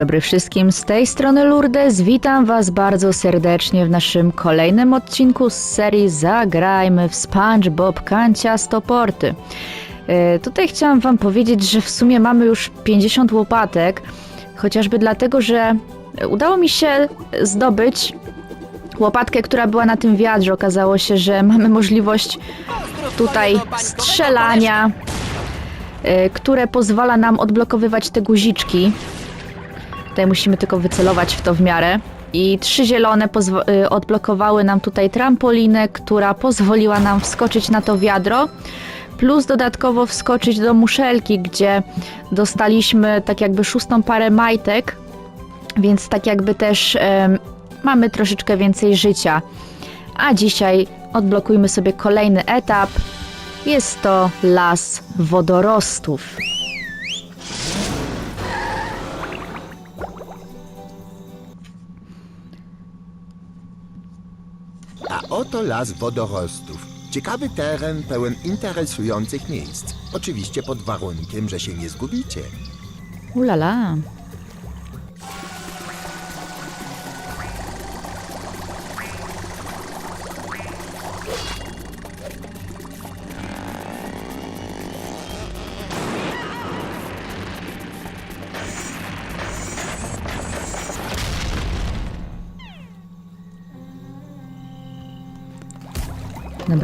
dobry wszystkim, z tej strony Lourdes. Witam Was bardzo serdecznie w naszym kolejnym odcinku z serii Zagrajmy w SpongeBob Kanciasto Porty. E, tutaj chciałam Wam powiedzieć, że w sumie mamy już 50 łopatek, chociażby dlatego, że udało mi się zdobyć łopatkę, która była na tym wiadrze. Okazało się, że mamy możliwość tutaj strzelania, e, które pozwala nam odblokowywać te guziczki. Tutaj musimy tylko wycelować w to w miarę. I trzy zielone y, odblokowały nam tutaj trampolinę, która pozwoliła nam wskoczyć na to wiadro. Plus dodatkowo wskoczyć do muszelki, gdzie dostaliśmy tak jakby szóstą parę majtek, więc tak jakby też mamy troszeczkę więcej życia. A dzisiaj odblokujmy sobie kolejny etap. Jest to las wodorostów. Oto las wodorostów. Ciekawy teren pełen interesujących miejsc. Oczywiście pod warunkiem, że się nie zgubicie. Ulala.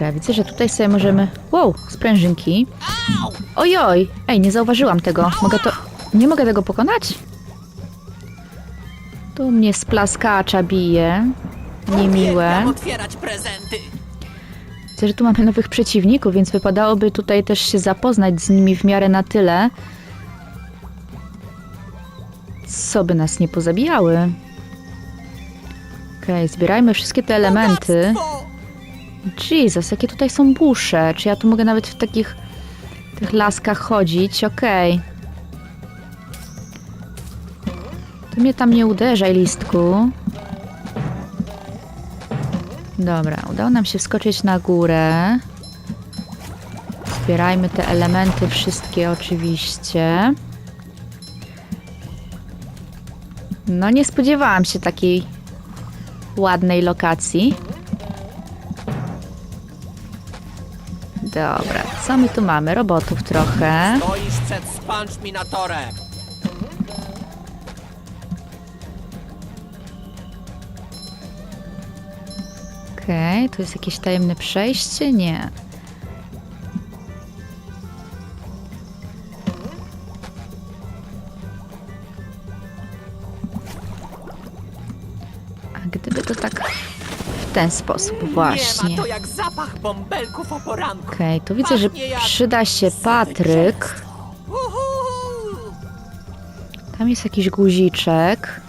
Dobra, widzę, że tutaj sobie możemy... Wow, sprężynki. Ojoj! Ej, nie zauważyłam tego. Mogę to... Nie mogę tego pokonać? Tu mnie z plaskacza bije. Niemiłe. Uwielbiam otwierać prezenty. Widzę, że tu mamy nowych przeciwników, więc wypadałoby tutaj też się zapoznać z nimi w miarę na tyle, co by nas nie pozabijały. Okej, zbierajmy wszystkie te elementy. Bogactwo! Jesus, jakie tutaj są busze. Czy ja tu mogę nawet w takich tych laskach chodzić? Okej. Ty mnie tam nie uderzaj, listku. Dobra, udało nam się wskoczyć na górę. Zbierajmy te elementy wszystkie oczywiście. No nie spodziewałam się takiej ładnej lokacji. Dobra, co my tu mamy? Robotów trochę. Stoisz przed. Okej, tu jest jakieś tajemne przejście? Nie. W ten sposób Nie właśnie. ma to jak zapach bąbelków o poranku. Okej, tu widzę, że Pachnie jak przyda się Patryk. Uhu! Tam jest jakiś guziczek.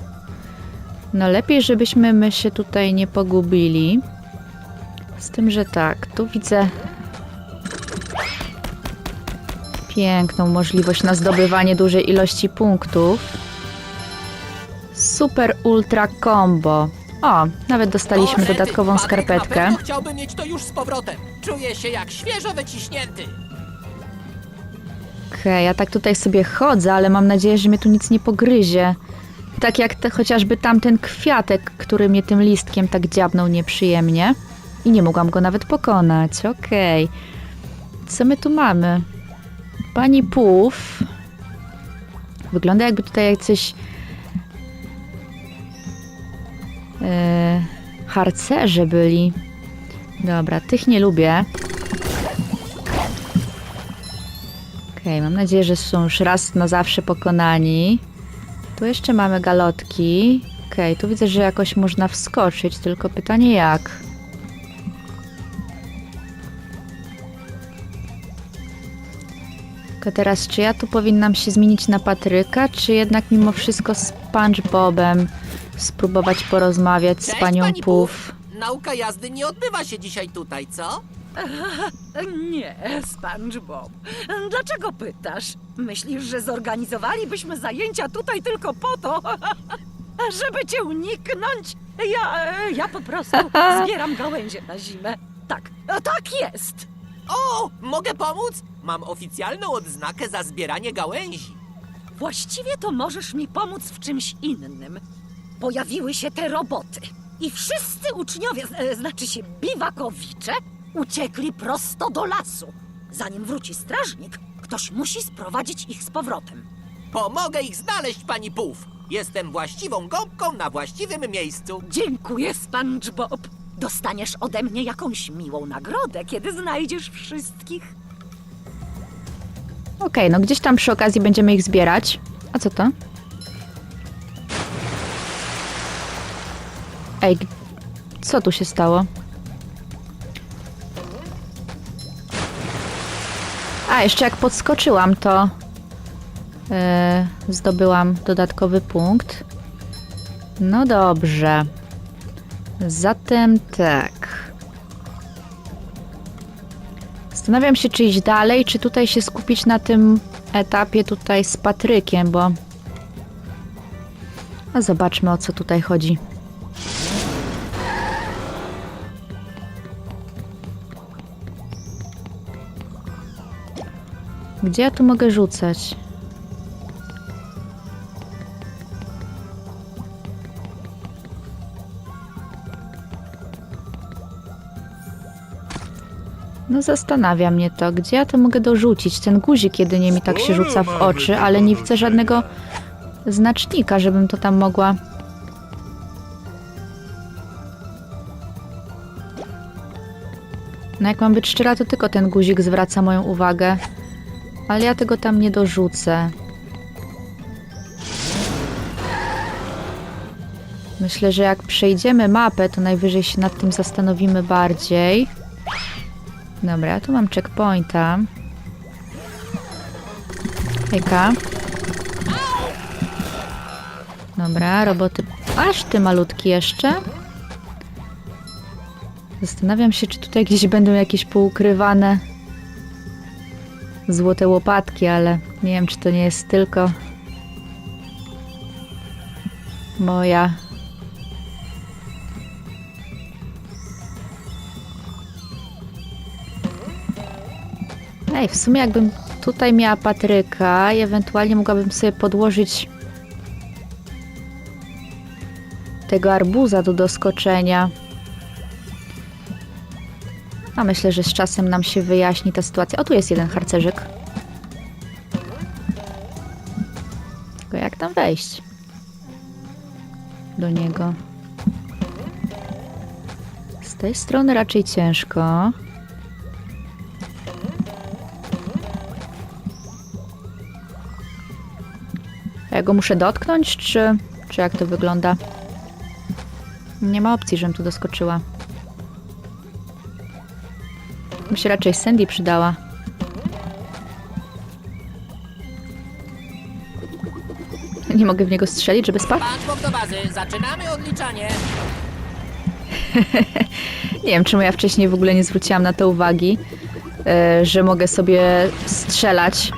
No lepiej, żebyśmy my się tutaj nie pogubili. Z tym, że tak, tu widzę piękną możliwość na zdobywanie dużej ilości punktów. Super ultra combo. O, nawet dostaliśmy dodatkową Na skarpetkę. pewno chciałby mieć to już z powrotem. Czuję się jak świeżo wyciśnięty. Okej, ja tak tutaj sobie chodzę, ale mam nadzieję, że mnie tu nic nie pogryzie. Tak jak te, chociażby tamten kwiatek, który mnie tym listkiem tak dziabnął nieprzyjemnie. I nie mogłam go nawet pokonać. Okej. Co my tu mamy? Pani Puf. Wygląda jakby tutaj jacyś... harcerze byli. Dobra, tych nie lubię. Okej, mam nadzieję, że są już raz na zawsze pokonani. Tu jeszcze mamy galotki. Okej, tu widzę, że jakoś można wskoczyć, tylko pytanie jak. Tylko teraz, czy ja tu powinnam się zmienić na Patryka, czy jednak mimo wszystko z SpongeBobem spróbować porozmawiać z Cześć, panią pani Puf? Nauka jazdy nie odbywa się dzisiaj tutaj, co? Nie, SpongeBob. Dlaczego pytasz? Myślisz, że zorganizowalibyśmy zajęcia tutaj tylko po to, żeby cię uniknąć? Ja, ja po prostu zbieram gałęzie na zimę. Tak, tak jest. O, mogę pomóc? Mam oficjalną odznakę za zbieranie gałęzi. Właściwie to możesz mi pomóc w czymś innym. Pojawiły się te roboty i wszyscy uczniowie, e, znaczy się biwakowicze, uciekli prosto do lasu. Zanim wróci strażnik, ktoś musi sprowadzić ich z powrotem. Pomogę ich znaleźć, pani Puf. Jestem właściwą gąbką na właściwym miejscu. Dziękuję, SpongeBob. Dostaniesz ode mnie jakąś miłą nagrodę, kiedy znajdziesz wszystkich. Okej, no gdzieś tam przy okazji będziemy ich zbierać. A co to? Ej, co tu się stało? A, jeszcze jak podskoczyłam, to yy, zdobyłam dodatkowy punkt. No dobrze. Zatem tak. Zastanawiam się, czy iść dalej, czy tutaj się skupić na tym etapie tutaj z Patrykiem, bo... A zobaczmy, o co tutaj chodzi. Gdzie ja tu mogę rzucać? No zastanawia mnie to, gdzie ja to mogę dorzucić? Ten guzik jedynie mi tak się rzuca w oczy, ale nie widzę żadnego znacznika, żebym to tam mogła... No jak mam być szczera, to tylko ten guzik zwraca moją uwagę. Ale ja tego tam nie dorzucę. Myślę, że jak przejdziemy mapę, to najwyżej się nad tym zastanowimy bardziej. Dobra, tu mam checkpointa. Hejka. Dobra, roboty. Aż ty malutki jeszcze. Zastanawiam się, czy tutaj gdzieś będą jakieś poukrywane złote łopatki, ale nie wiem, czy to nie jest tylko moja Ej, w sumie jakbym tutaj miała Patryka i ewentualnie mogłabym sobie podłożyć tego arbuza do doskoczenia. A myślę, że z czasem nam się wyjaśni ta sytuacja. O, tu jest jeden harcerzyk. Tylko jak tam wejść? Do niego. Z tej strony raczej ciężko. Ja go muszę dotknąć, czy, czy jak to wygląda? Nie ma opcji, żebym tu doskoczyła. Mi się raczej Sandy przydała. Nie mogę w niego strzelić, żeby spadł? SpongeBob do bazy. Zaczynamy odliczanie. Nie wiem, czemu ja wcześniej w ogóle nie zwróciłam na to uwagi, e, że mogę sobie strzelać.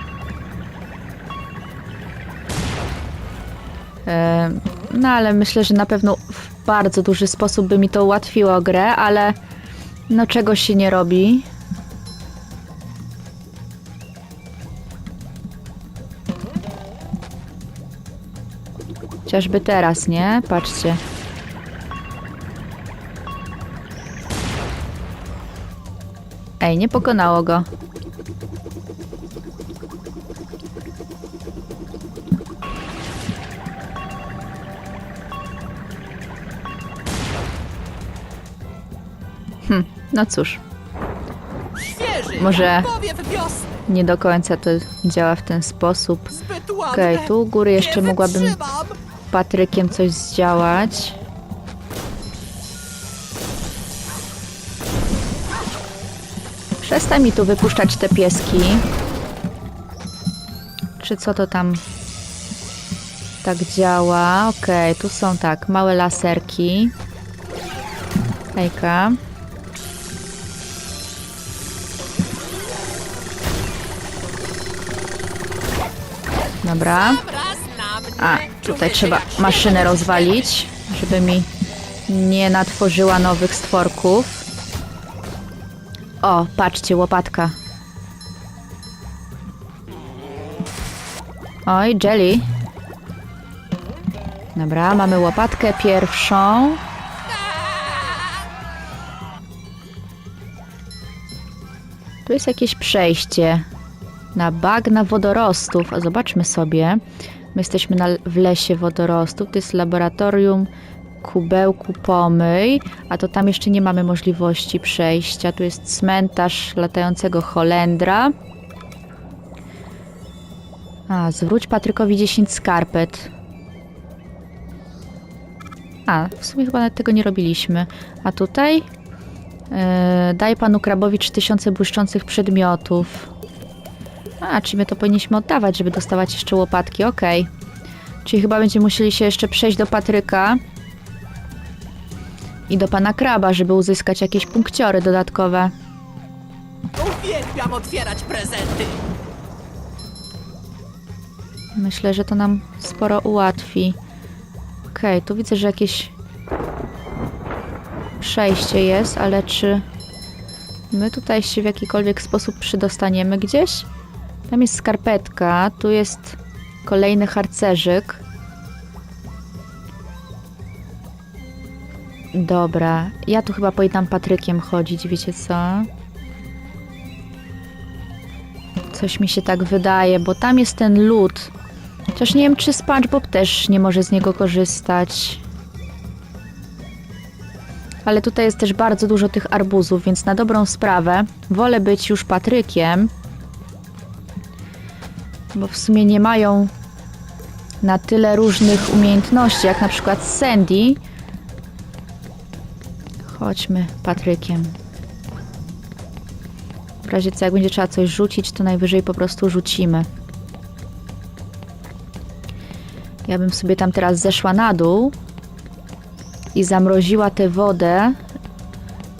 E, No ale myślę, że na pewno w bardzo duży sposób by mi to ułatwiło grę, ale no czego się nie robi. Chociażby teraz, nie? Patrzcie. Ej, nie pokonało go. Hm, no cóż, Może- nie do końca to działa w ten sposób. Okej, tu u góry jeszcze mogłabym. Patrykiem coś zdziałać. Przestań mi tu wypuszczać te pieski. Czy co to tam tak działa? Okej, tu są tak, małe laserki. Hejka. Dobra. A, tutaj trzeba maszynę rozwalić, żeby mi nie natworzyła nowych stworków. O, patrzcie, łopatka. Oj, Jelly. Dobra, mamy łopatkę pierwszą. Tu jest jakieś przejście na bagna wodorostów. A zobaczmy sobie. My jesteśmy na, w lesie wodorostów. To jest laboratorium kubełku pomyj, a to tam jeszcze nie mamy możliwości przejścia. Tu jest cmentarz latającego Holendra. A, zwróć Patrykowi 10 skarpet. A, w sumie chyba nawet tego nie robiliśmy. A tutaj? Yy, daj panu krabowi 3000 błyszczących przedmiotów. A, czyli my to powinniśmy oddawać, żeby dostawać jeszcze łopatki, okej. Czyli chyba będziemy musieli się jeszcze przejść do Patryka i do pana kraba, żeby uzyskać jakieś punkciory dodatkowe. Uwielbiam otwierać prezenty. Myślę, że to nam sporo ułatwi. Okej, tu widzę, że jakieś przejście jest, ale czy my tutaj się w jakikolwiek sposób przydostaniemy gdzieś? Tam jest skarpetka, tu jest kolejny harcerzyk. Dobra, ja tu chyba powinnam Patrykiem chodzić, wiecie co? Coś mi się tak wydaje, bo tam jest ten lód. Chociaż nie wiem, czy SpongeBob też nie może z niego korzystać. Ale tutaj jest też bardzo dużo tych arbuzów, więc na dobrą sprawę wolę być już Patrykiem, bo w sumie nie mają na tyle różnych umiejętności, jak na przykład Sandy. Chodźmy Patrykiem. W razie co, jak będzie trzeba coś rzucić, to najwyżej po prostu rzucimy. Ja bym sobie tam teraz zeszła na dół i zamroziła tę wodę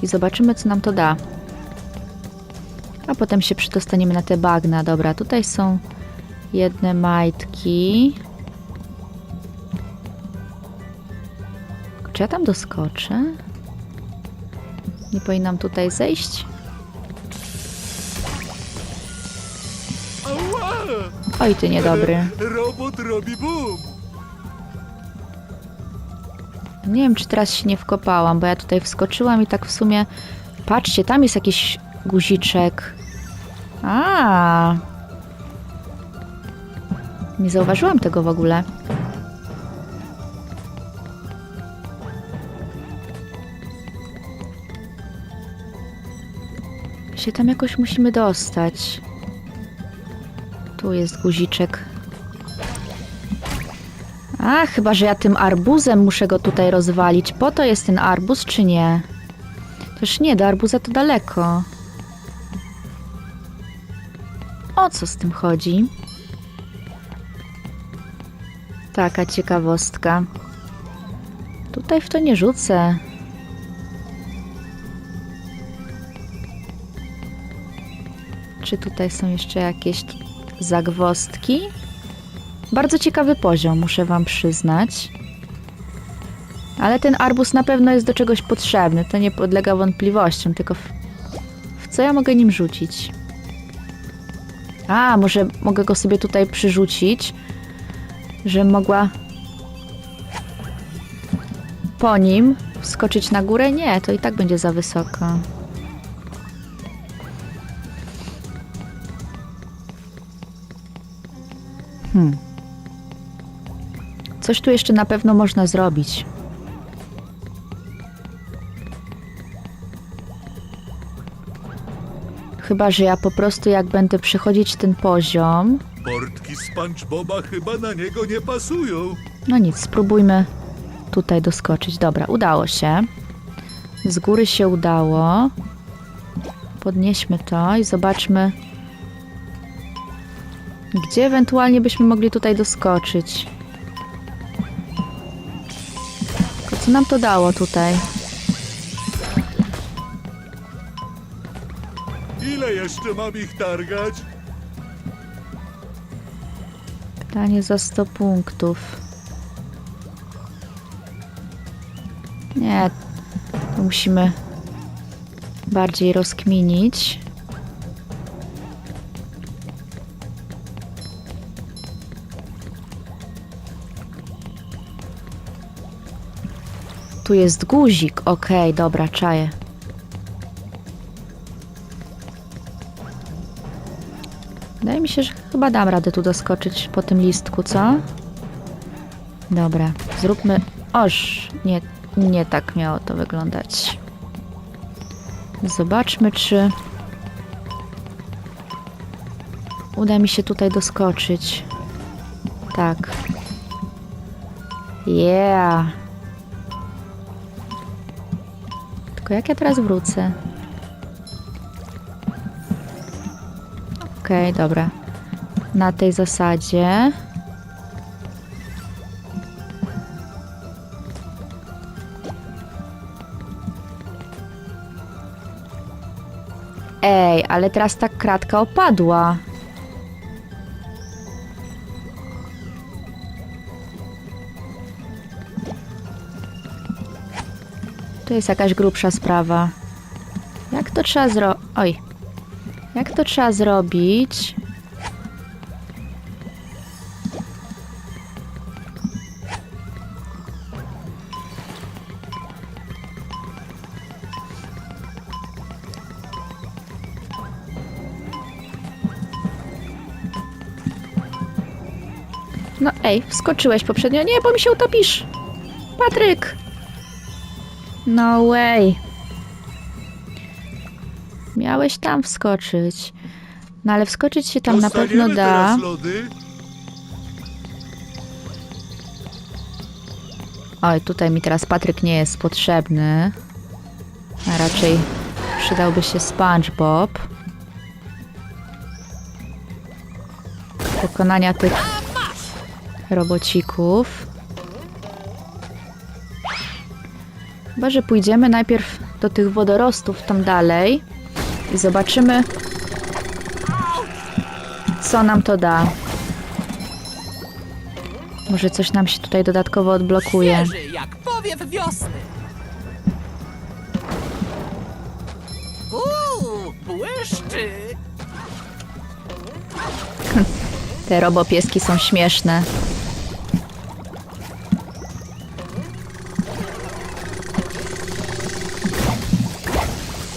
i zobaczymy, co nam to da. A potem się przydostaniemy na te bagna. Dobra, tutaj są jedne majtki. Czy ja tam doskoczę? Nie powinnam tutaj zejść? Oj, ty niedobry. Robot robi boom! Nie wiem, czy teraz się nie wkopałam, bo ja tutaj wskoczyłam i tak w sumie... Patrzcie, tam jest jakiś guziczek. A. Nie zauważyłam tego w ogóle. Się tam jakoś musimy dostać. Tu jest guziczek. A, chyba, że ja tym arbuzem muszę go tutaj rozwalić. Po to jest ten arbuz, czy nie? Też nie, do arbuza to daleko. O co z tym chodzi? Taka ciekawostka. Tutaj w to nie rzucę. Czy tutaj są jeszcze jakieś zagwostki? Bardzo ciekawy poziom, muszę wam przyznać. Ale ten arbus na pewno jest do czegoś potrzebny, to nie podlega wątpliwościom, tylko w, w co ja mogę nim rzucić? A, może mogę go sobie tutaj przyrzucić, że mogła po nim wskoczyć na górę? Nie, to i tak będzie za wysoko. Hmm. Coś tu jeszcze na pewno można zrobić. Chyba, że ja po prostu jak będę przechodzić ten poziom. Portki SpongeBoba chyba na niego nie pasują. No nic, spróbujmy tutaj doskoczyć. Dobra, udało się. Z góry się udało. Podnieśmy to i zobaczmy, gdzie ewentualnie byśmy mogli tutaj doskoczyć. Tylko co nam to dało tutaj? Ile jeszcze mam ich targać? Pytanie za 100 punktów. Nie, to musimy bardziej rozkminić. Tu jest guzik. Okej, okay, dobra, czaję. Wydaje mi się, że chyba dam radę tu doskoczyć po tym listku, co? Dobra, zróbmy... Oż, nie, nie tak miało to wyglądać. Zobaczmy, czy... Uda mi się tutaj doskoczyć. Tak. Yeah. Tylko jak ja teraz wrócę? Okej, dobra. Na tej zasadzie. Ej, ale teraz ta kratka opadła. To jest jakaś grubsza sprawa. Jak to trzeba zro... Oj. Jak to trzeba zrobić? No ej, wskoczyłeś poprzednio. Nie, bo mi się utopisz. Patryk! No way. Miałeś tam wskoczyć. No ale wskoczyć się tam na pewno Dostaniemy da. teraz lody? Oj, tutaj mi teraz Patryk nie jest potrzebny. A raczej przydałby się SpongeBob. Pokonania tych robocików. Chyba, że pójdziemy najpierw do tych wodorostów tam dalej i zobaczymy, co nam to da. Może coś nam się tutaj dodatkowo odblokuje. Świeży jak powiew wiosny. Uuu, błyszczy. Te robopieski są śmieszne.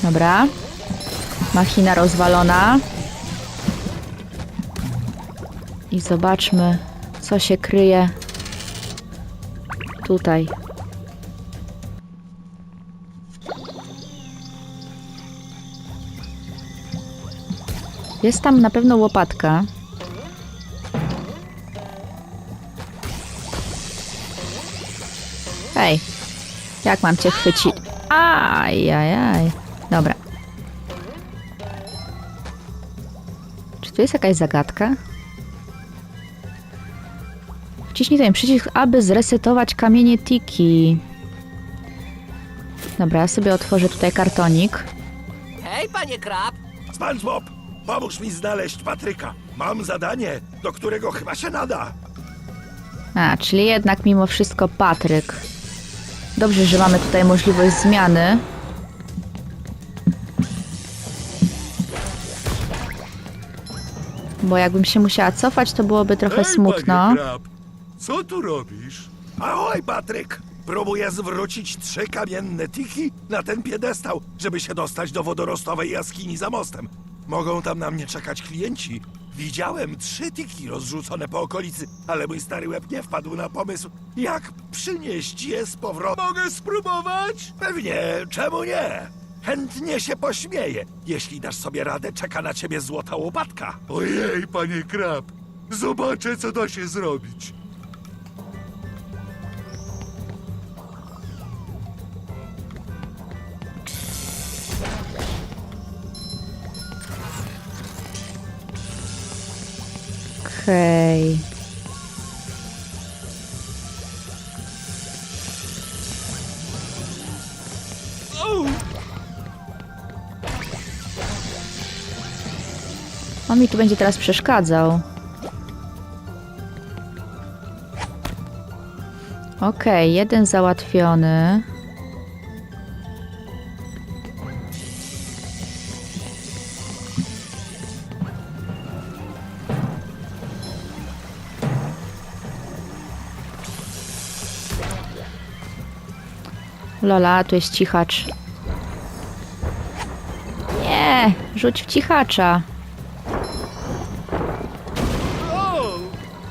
Dobra. Machina rozwalona. I zobaczmy, co się kryje tutaj. Jest tam na pewno łopatka. Hej, jak mam cię chwycić? Ajajaj. Dobra. Czy tu jest jakaś zagadka? Wciśnij ten przycisk, aby zresetować kamienie Tiki. Dobra, ja sobie otworzę tutaj kartonik. Hej, panie Krab. SpongeBob, pomóż mi znaleźć Patryka. Mam zadanie, do którego chyba się nada. A, czyli jednak mimo wszystko Patryk. Dobrze, że mamy tutaj możliwość zmiany. Bo jakbym się musiała cofać, to byłoby trochę Ej, smutno. panie Krab, co tu robisz? Ahoj, Patryk! Próbuję zwrócić trzy kamienne tiki na ten piedestał, żeby się dostać do wodorostowej jaskini za mostem. Mogą tam na mnie czekać klienci. Widziałem trzy tiki rozrzucone po okolicy, ale mój stary łeb nie wpadł na pomysł, jak przynieść je z powrotem. Mogę spróbować? Pewnie, czemu nie? Chętnie się pośmieję. Jeśli dasz sobie radę, czeka na ciebie złota łopatka. Ojej, panie Krab, zobaczę, co da się zrobić. Okej. On mi tu będzie teraz przeszkadzał. Okej, jeden załatwiony. Lola, tu jest cichacz. Nie, rzuć w cichacza.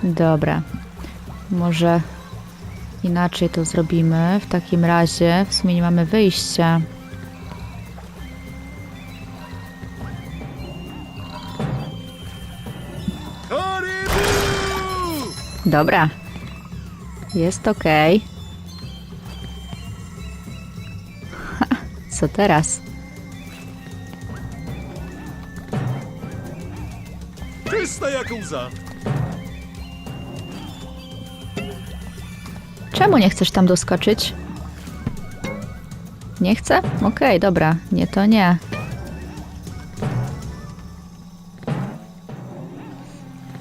Dobra. Może inaczej to zrobimy. W takim razie w sumie nie mamy wyjścia. Dobra. Jest okej. Ha, Co teraz? Czysta jak łza. Czemu nie chcesz tam doskoczyć? Nie chcę? Okej, dobra. Nie, to nie.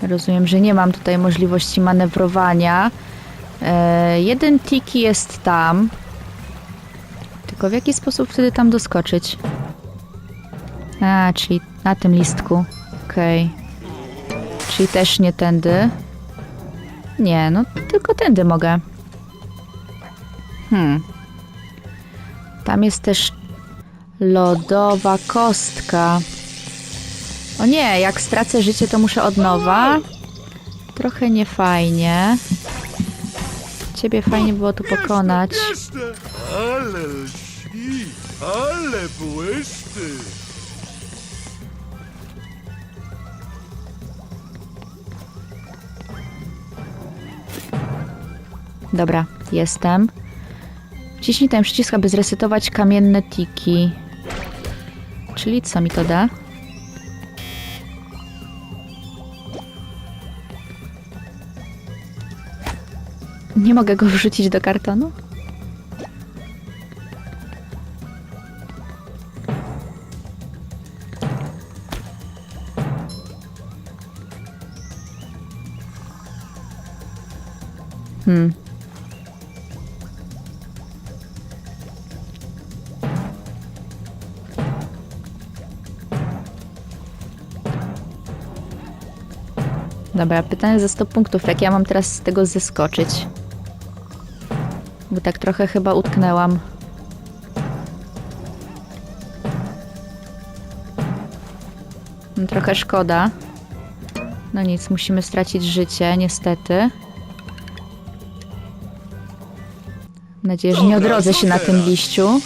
Rozumiem, że nie mam tutaj możliwości manewrowania. E, jeden tiki jest tam. Tylko w jaki sposób wtedy tam doskoczyć? A, czyli na tym listku. Okej. Czyli też nie tędy. Nie, no tylko tędy mogę. Hmm. Tam jest też lodowa kostka. O nie, jak stracę życie, to muszę od nowa. Trochę niefajnie. Ciebie fajnie było tu pokonać. Ale lśni, ale błyszczy. Dobra, jestem. Wciśnij ten przycisk, aby zresetować kamienne tiki. Czyli co mi to da? Nie mogę go wrzucić do kartonu? Dobra, pytanie za 100 punktów. Jak ja mam teraz z tego zeskoczyć? Bo tak trochę chyba utknęłam. No, trochę szkoda. No nic, musimy stracić życie, niestety. Mam nadzieję, że nie odrodzę się na tym liściu.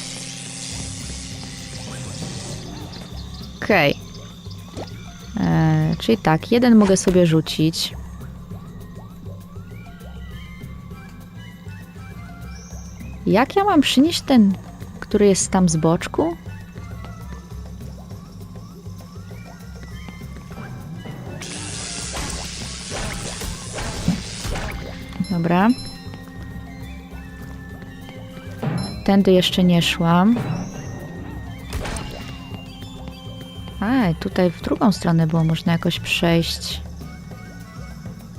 Okej. Eee, czyli tak, jeden mogę sobie rzucić. Jak ja mam przynieść ten, który jest tam z boczku? Dobra. Tędy jeszcze nie szłam. Tutaj w drugą stronę było można jakoś przejść.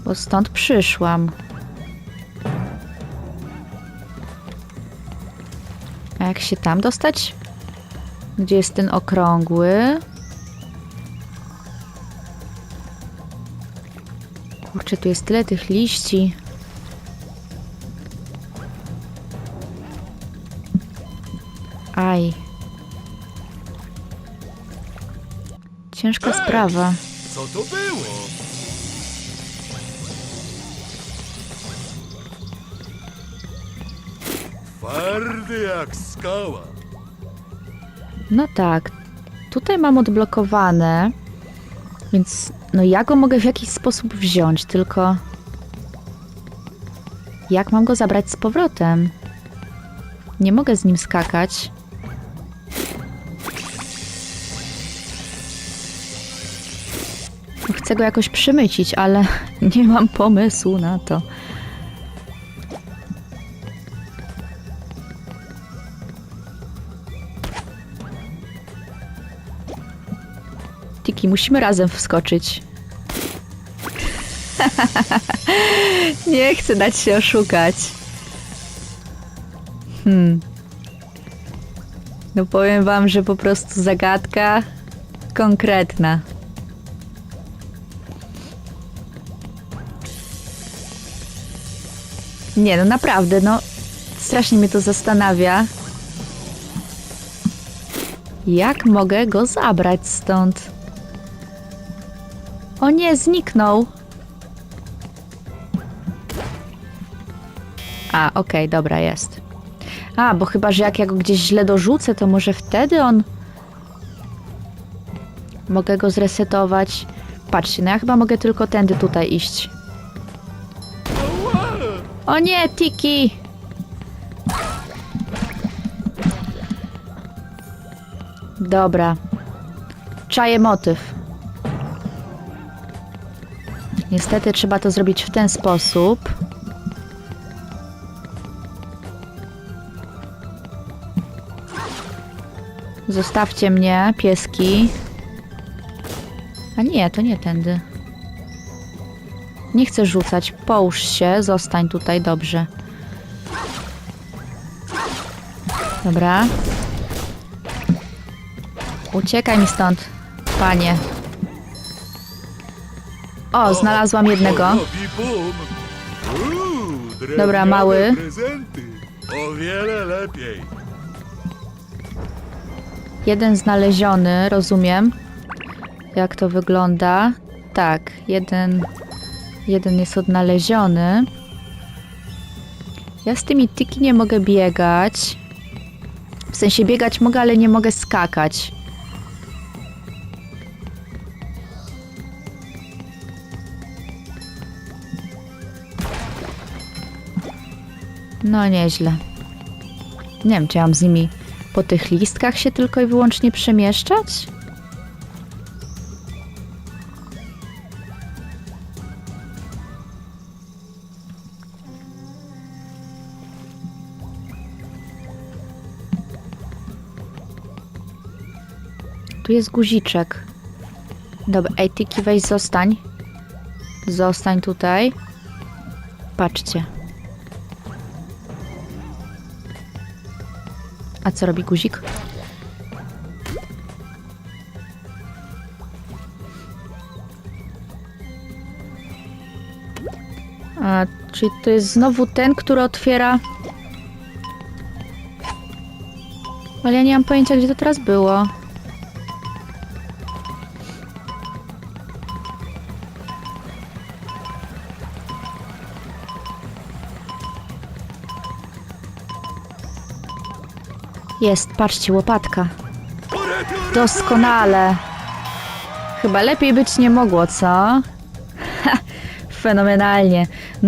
Bo stąd przyszłam. A jak się tam dostać? Gdzie jest ten okrągły? Kurczę, tu jest tyle tych liści. Aj. Ciężka Cześć! sprawa. Co to było? Twardy jak skała. No tak. Tutaj mam odblokowane. Więc no ja go mogę w jakiś sposób wziąć, tylko jak mam go zabrać z powrotem? Nie mogę z nim skakać. Chcę go jakoś przymycić, ale nie mam pomysłu na to. Tiki, musimy razem wskoczyć. Nie chcę dać się oszukać. Hmm. No powiem wam, że po prostu zagadka konkretna. Nie, no naprawdę, no strasznie mnie to zastanawia. Jak mogę go zabrać stąd? O nie, zniknął. A, okej, dobra, jest. A, bo chyba, że jak ja go gdzieś źle dorzucę, to może wtedy on... Mogę go zresetować. Patrzcie, no ja chyba mogę tylko tędy tutaj iść. O nie, Tiki! Dobra. Czaję motyw. Niestety trzeba to zrobić w ten sposób. Zostawcie mnie, pieski. A nie, to nie tędy. Nie chcę rzucać. Połóż się, zostań tutaj, dobrze. Dobra. Uciekaj mi stąd, panie. O, znalazłam jednego. Dobra, mały. O wiele lepiej. Jeden znaleziony, rozumiem. Jak to wygląda? Tak, jeden, jeden jest odnaleziony. Ja z tymi tyki nie mogę biegać. W sensie biegać mogę, ale nie mogę skakać. No nieźle. Nie wiem, czy ja mam z nimi po tych listkach się tylko i wyłącznie przemieszczać? Tu jest guziczek. Dobra, ej, Tiki, weź zostań. Zostań tutaj. Patrzcie. A co robi guzik? A, czyli to jest znowu ten, który otwiera... Ale ja nie mam pojęcia, gdzie to teraz było. Jest, patrzcie, łopatka. Doskonale. Chyba lepiej być nie mogło, co? Fenomenalnie.